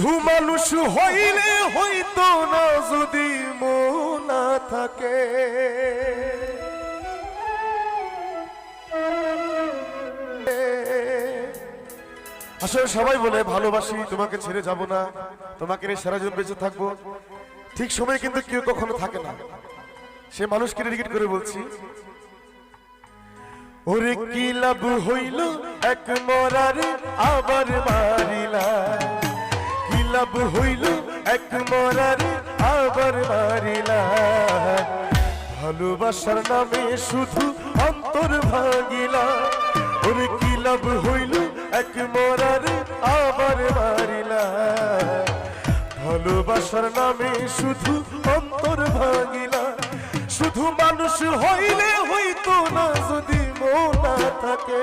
শুধু মানুষ হইলে হইতো না, যদি মন থাকে। আসলে সবাই বলে, ভালোবাসি, তোমাকে ছেড়ে যাব না, তোমাকে নিয়ে সারা বেঁচে থাকব। ঠিক সময় কিন্তু কেউ কখনো থাকে না। সে মানুষকে ডেডিকেট করে বলছি, ওরে কি লাভ হইল এক মরারে আবার মারিলা? লাভ হইল, এক মরারে আবার মারিলা। ভালোবাসার নামে শুধু অন্তর ভাঙিলা। ওরে কি লাভ হইল, এক মরারে আবার মারিলা। ভালোবাসার নামে শুধু অন্তর ভাঙিলা। শুধু মানুষ হইলে হইতো না যদি মন থাকে।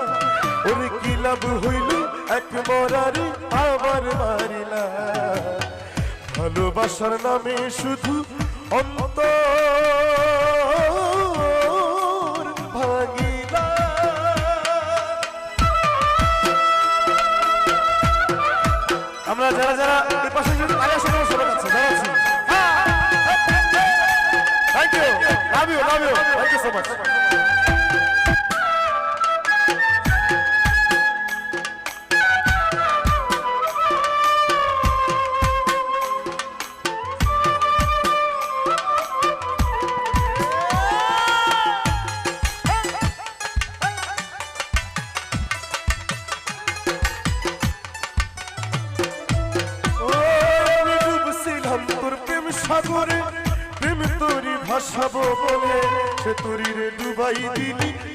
ওরে কি লাভ হইল? এক মরারে আবার মারিলা। ভালোবাসার নামে শুধু ভাঙিলা। আমরা যারা যারা পাশে যদি আগে আসে আমরা সবাই আছে। যারা আছি thank you love you love you thank you so much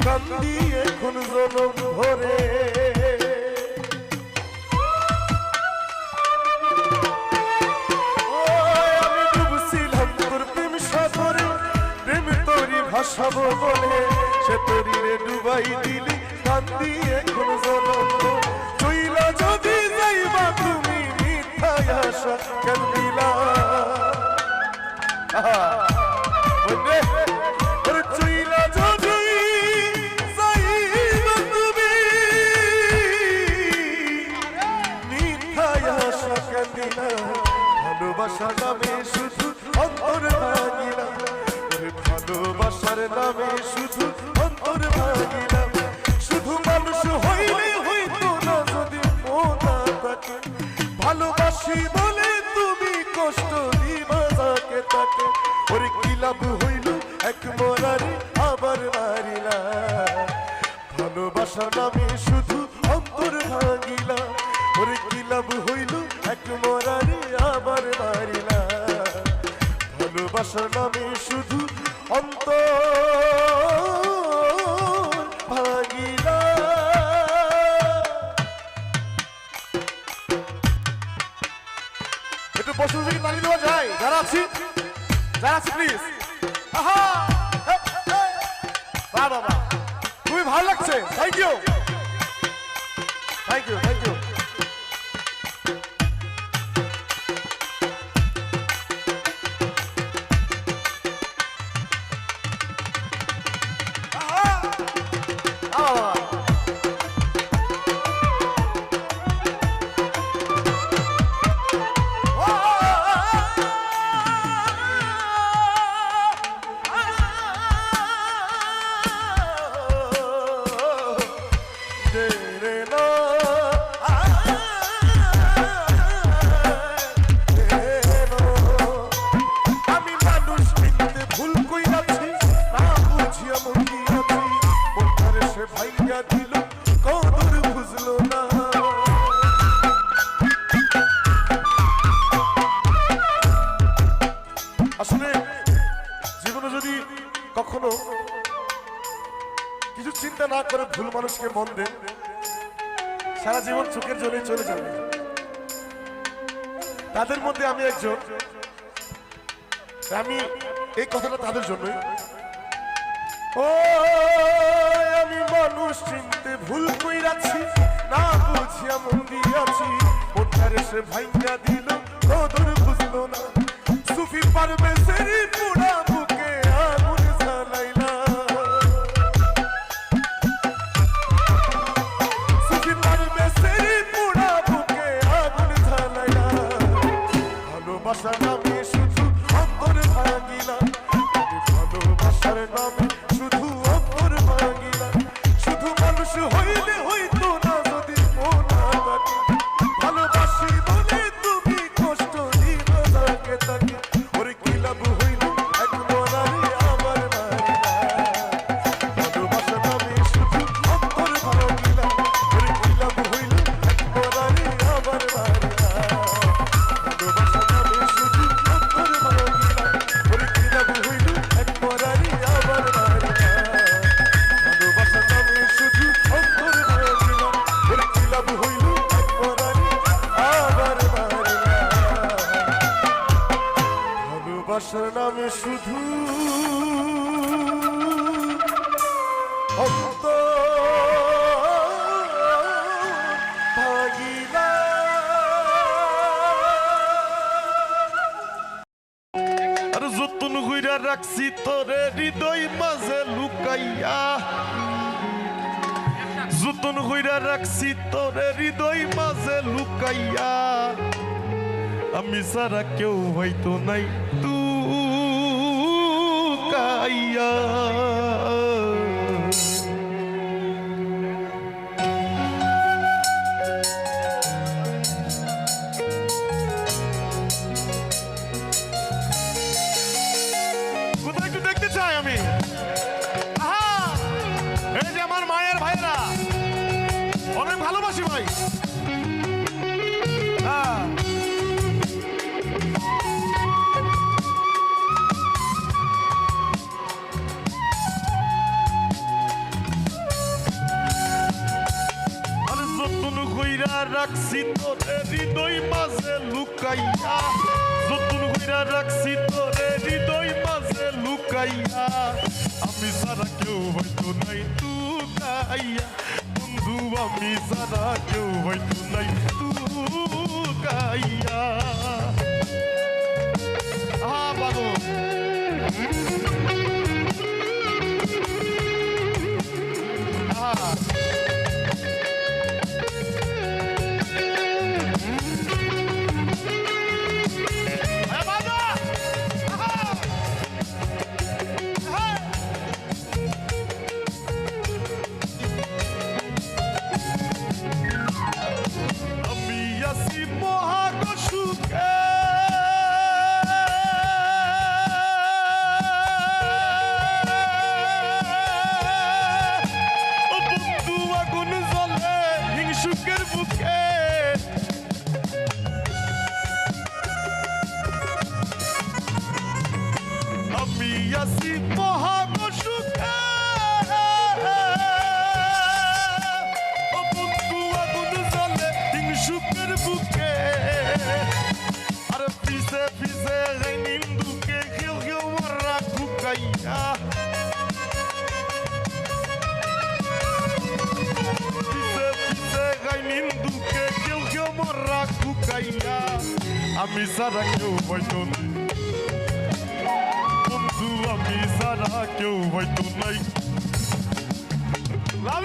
কান্দি এখন জনম ভরে আমি ডুবছিলাম তোর প্রেম সাগরে প্রেম তোরি ভাসাবো বলে। সে তোরি রে ডুবাই দিলি কান্দি এখন জনম চইলা যদি যাইবা তুমি মিথ্যায় আশা কেন দিলা? আহা, ভালোবাসা নামে শুধু অন্তর ওরে ভালোবাসার নামে শুধু অন্তর ভাগিলা শুধু মানুষ হইলে হইতো না যদি মন থাকে। ভালোবাসি বলে তুমি কষ্ট দিবা যাকে তাকে। ওরে কি লাভ হইল এক মরারে আবার মারিলা। ভালোবাসার নামে শুধু কখনো কিছু চিন্তা না করে ভুল মানুষকে মন দেন, সারা জীবন চোখের জলে চলে যাবে তাদের মধ্যে আমি একজন, আমি এই কথাটা তাদের জন্যই। ও আমি মানুষ চিনতে ভুল কইরাছি, না বুঝিয়া মন দিয়াছি। ওঠারে সে ভাইঙ্গা দিল, কদর বুঝলো না। সুফি পারবে সেরি পুরা বুকে ভালোবাসা যতন হইরা রাখছি, তোরে হৃদয় মাঝে লুকাইয়া। যতন হইরা রাখছি, তোরে হৃদয় মাঝে লুকাইয়া। আমি সারা কেউ হয়তো নাই তু কাইয়া রাখছি তোরে হৃদয় মাঝে লুকাইয়া। যতন কইরা রাখছি তোরে হৃদয় মাঝে লুকাইয়া। আমি সারা কেউ হয়তো নাই তু গাইয়া বন্ধু, আমি সারা কেউ হয়তো নাই তু আহা বাবু মারা খুকাইয়া আমি সারা কেউ হয়তো বন্ধু আমি সারা কেউ হয়তো নাই লাভ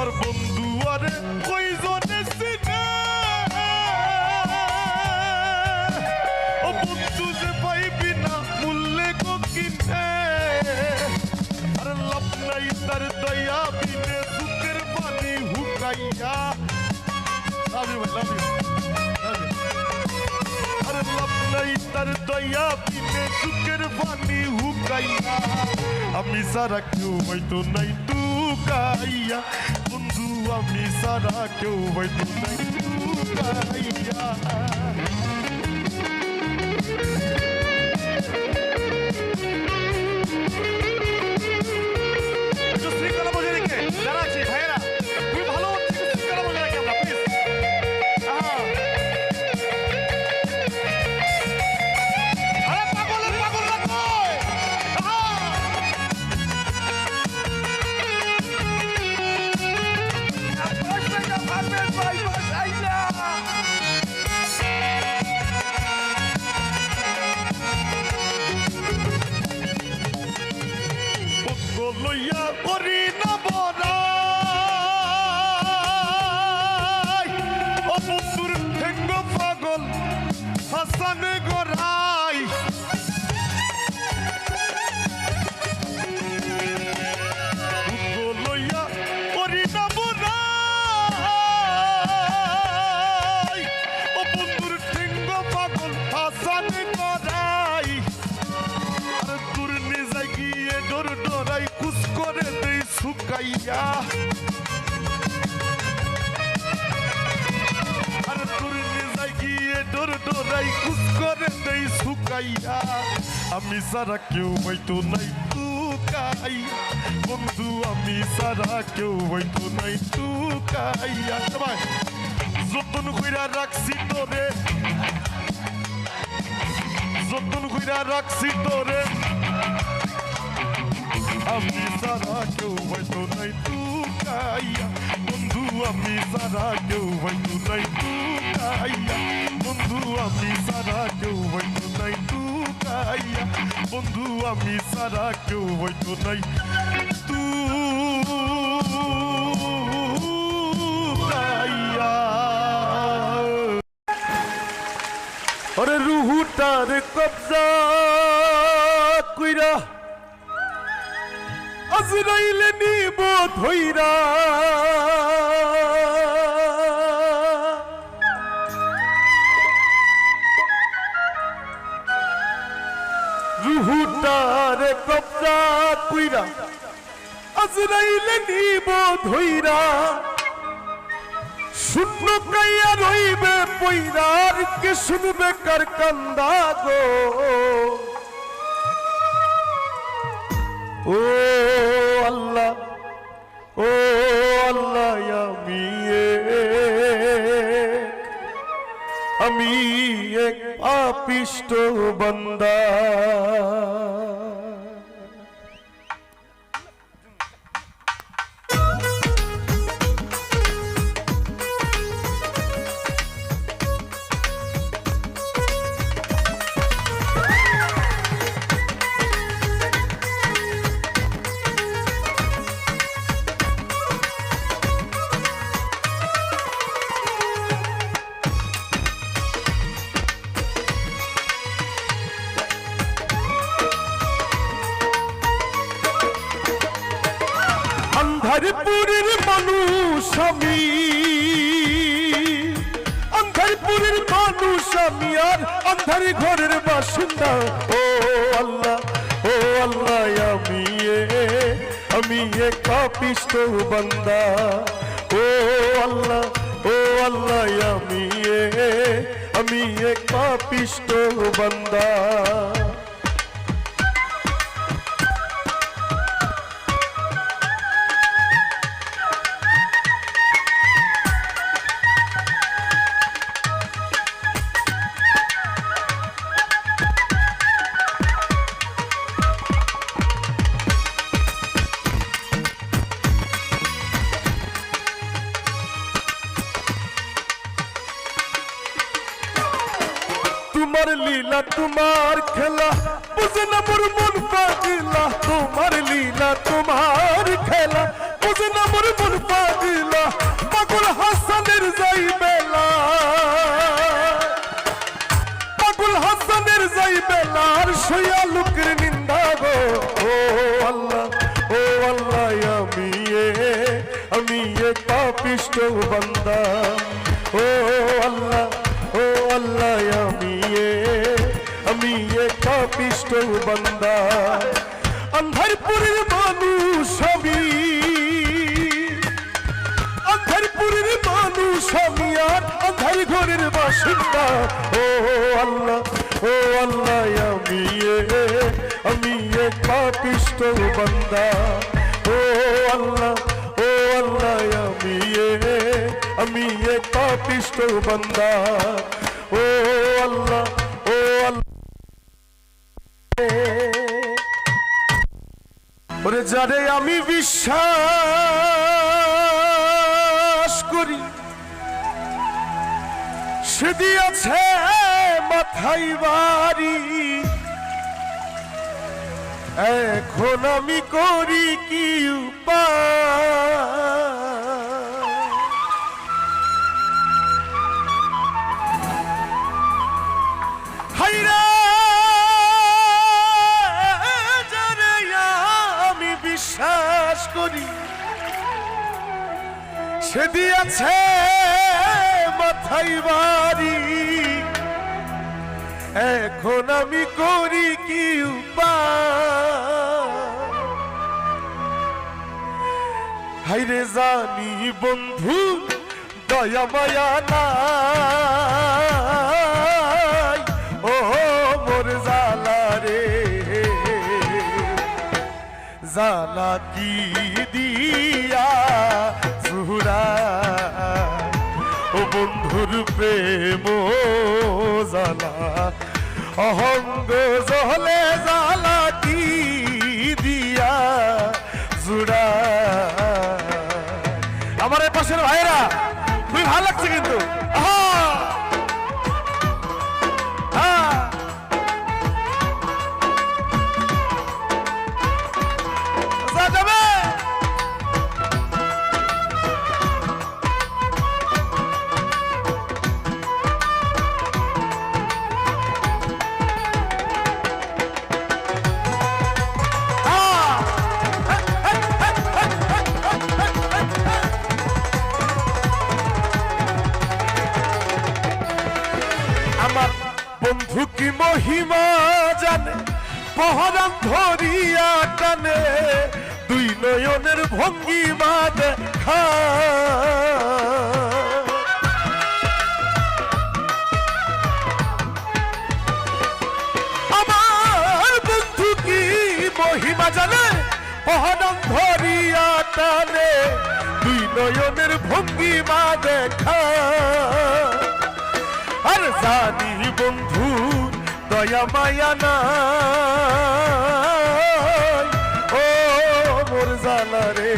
আমার বন্ধু, আর কইজনে সিনে ও বন্ধু যে পাইবি না মূল্যে কিনে। আর লাভ নাই তার দয়া বিনে, সুখের পানি হুকাইয়া। লাভ ইউ লাভ ইউ আর লাভ নাই তার দয়া বিনে, সুখের পানি হুকাইয়া। আমি সারা কেউ হয়তো নাই তুকাইয়া গাইয়া বন্ধু আমি সারা হাসান গড়াই আর তোর নিজে গিয়ে ডর ডরাই, কুস করে দেই শুকাইয়া। আর তোর নিজে গিয়ে ডর ডরাই আমি সারা কেউ হয়তো নাই তু কাইয়া বন্ধু, আমি সারা কেউ হয়তো নাই তু কাইয়া সবাই, যতন কইরা রাখছি তোরে। যতন কইরা রাখছি তোরে। আমি সারা কেউ হয়তো নাই তু কাইয়া বন্ধু, আমি সারা কেউ হয়তো নাই তু কাইয়া বন্ধু, আমি সারা কেউ হয়তো নাই তু বন্ধু, আমি সারা কেউ হয়তো নাই তু রুহুটার কবজা কইরা আজরাইলে নিব ধইরা রুহুটার কবজা কইরা আজরাইলে নিব ধইরা শূন্য কাইয়া রইবে পৈরার কে শুনবে কার কান্দা গো। ও আল্লাহ ও আল্লাহ, আমি আমি এক পাপিষ্ট বন্দা। আর আন্ধার ঘরের বাসিন্দা। ও আল্লাহ ও আল্লাহ, আমি এ, আমি এক পাপিষ্ট বান্দা। ও আল্লাহ ও আল্লাহ, আমি এ, আমি এক পাপিষ্ট বান্দা। মুজনপুর মন পাগলা, তোমার লীলা, তোমার খেলা। মুজনপুর মন হাসানের যাই বেলা। হাসানের যাই বেলা, আর শুয়া নিন্দা গো। ও আল্লাহ ও আল্লাহ, আমি এ আমি এ পাপিষ্ট বান্দা। বাসিন্দা ও আল্লাহ ও আল্লাহ, আমি আমি এ পাপিষ্ট বান্দা। ও আল্লাহ ও আল্লাহ, আমি আমি এ পাপিষ্ট বান্দা। ও আল্লাহ ও আল্লাহ, ওরে যারে আমি বিশ্বাস করি সে দিয়েছে মাথায় বাড়ি। এখন আমি করি কি হাইরা আমি বিশ্বাস করি। সে দিয়েছে মাথায় বাড়ি? এখন আমি করি কি হাইরে জানি বন্ধু, দয়া মায়া নাই। ও মোর জালা রে। জালা কি দিয়া, সুরা? ও বন্ধুর প্রেম জালা অহঙ্গ জহলে জালা কি দিয়া জুড়া। আমার পাশের ভাইরা, খুবই ভালো লাগছে কিন্তু। আহা! জানে পহরাম ধরিয়া টানে, দুই নয়নের ভঙ্গিমা দেখা। আর জানি বন্ধু, দয়া মায়া নাই। ও মোর জালা রে।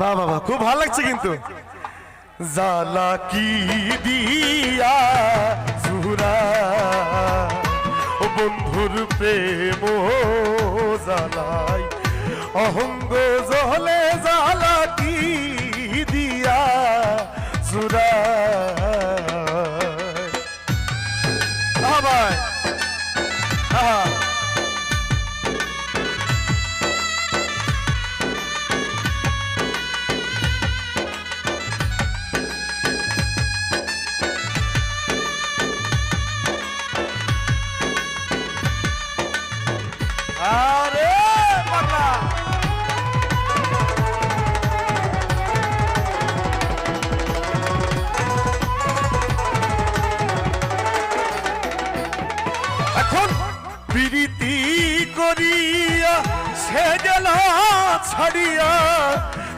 বাবা খুব ভালো লাগছে কিন্তু। জালা কি দিয়া সুরা ও বন্ধুর প্রেম জালাই অহঙ্গ জালা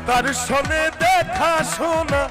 তার সনে দেখা শোনা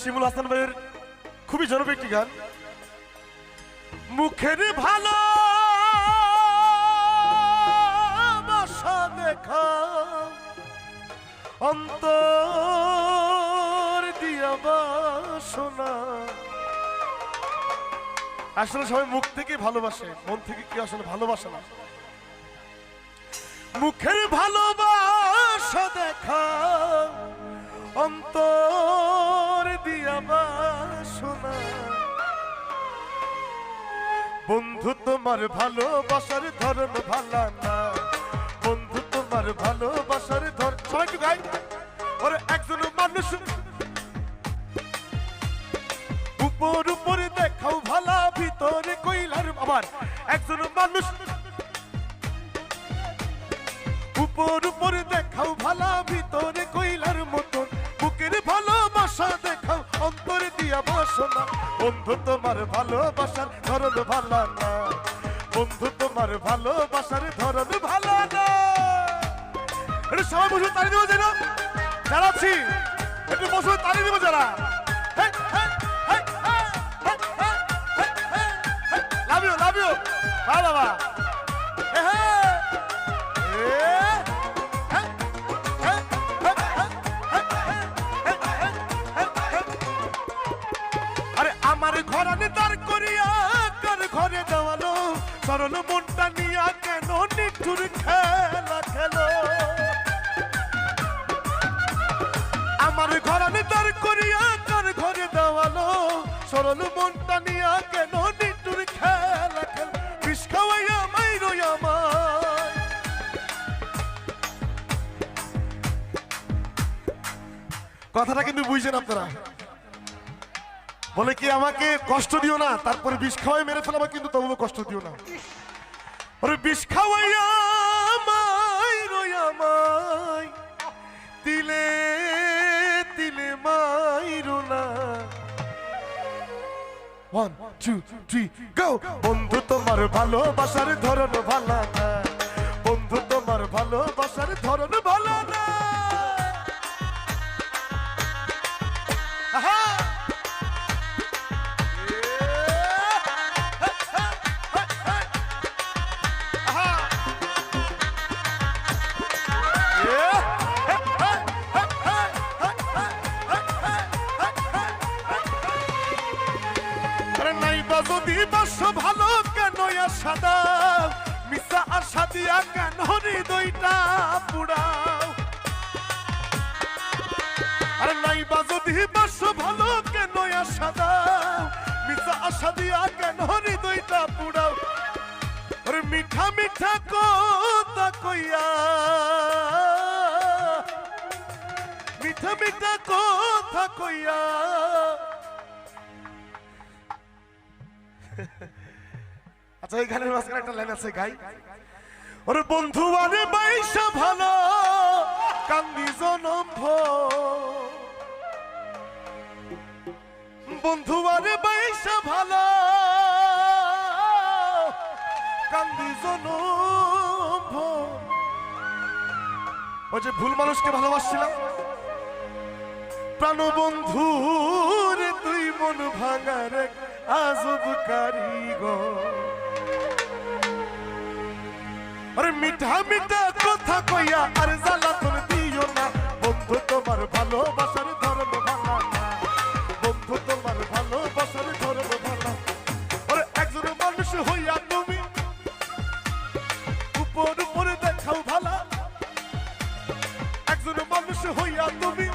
শিমুল হাসান ভাইয়ের খুবই জনপ্রিয় একটি গান। মুখের ভালো দেখা, অন্তর আসলে সবাই মুখ থেকে ভালোবাসে, মন থেকে কি আসলে ভালোবাসে না। মুখের ভালোবাসা দেখা, অন্তর বন্ধু, তোমার ভালোবাসার ধরন ভালা না। বন্ধু, তোমার ভালোবাসার ধর সবাই গাই। ওরে, একজন মানুষ। উপর উপরে দেখাও ভালা, ভিতরে কইলার আবার একজন মানুষ। উপর উপরে দেখাও ভালা, ভিতরে কইলার দেখাও অন্তরে দিয়া বাসনা বন্ধু, তোমার ভালোবাসার ধরন ভালো না। বন্ধু, তোমার ভালোবাসার ধরন ভালো না। সবাই বসে তাড়ি দেবো যেন। যারা আছি, একটু বসে তাড়ি দেবো যারা। বুঝছেন আপনারা। বলে কি, আমাকে কষ্ট দিও না, তারপরে বিষ খাওয়াই মেরে ফেলাবা, কিন্তু তবুও কষ্ট দিও না। বিষ খাওয়াইয়া আমায়, রই আমায়, তিলে তিলে মাইরো না। ওয়ান টু থ্রি গো বন্ধু তোমার ভালোবাসার ধরন ভালো না। বন্ধু তোমার ভালোবাসার ধরন ভালো না। হৃদয়টা পুড়াও আরে নাইবা যদি বাস ভালো, কেন আশা দাও মিশা আশা দিয়া কেন হৃদয়টা পুড়াও আরে মিঠা মিঠা কথা কইয়া। মিঠা মিঠা কথা কইয়া। আচ্ছা এই গানের মাঝখানে একটা লাইন আছে, গাই। ওর বন্ধু, আরে বাইশা ভালো, কান্দি জনম বন্ধু, আরে বাইশা ভালো, কান্দি জনম ওই যে ভুল মানুষকে ভালোবাসছিলাম। প্রাণ বন্ধু রে, তুই মন ভাঙার আজব কারিগর। আরে মিঠা মিঠা কথা কইয়া আর তোর দিও না। বন্ধু, তোমার ভালোবাসার বন্ধু, তোমার ভালোবাসার আরে একজন মানুষ হইয়া তুমি উপর উপরে দেখাও ভালা। একজন মানুষ হইয়া তুমি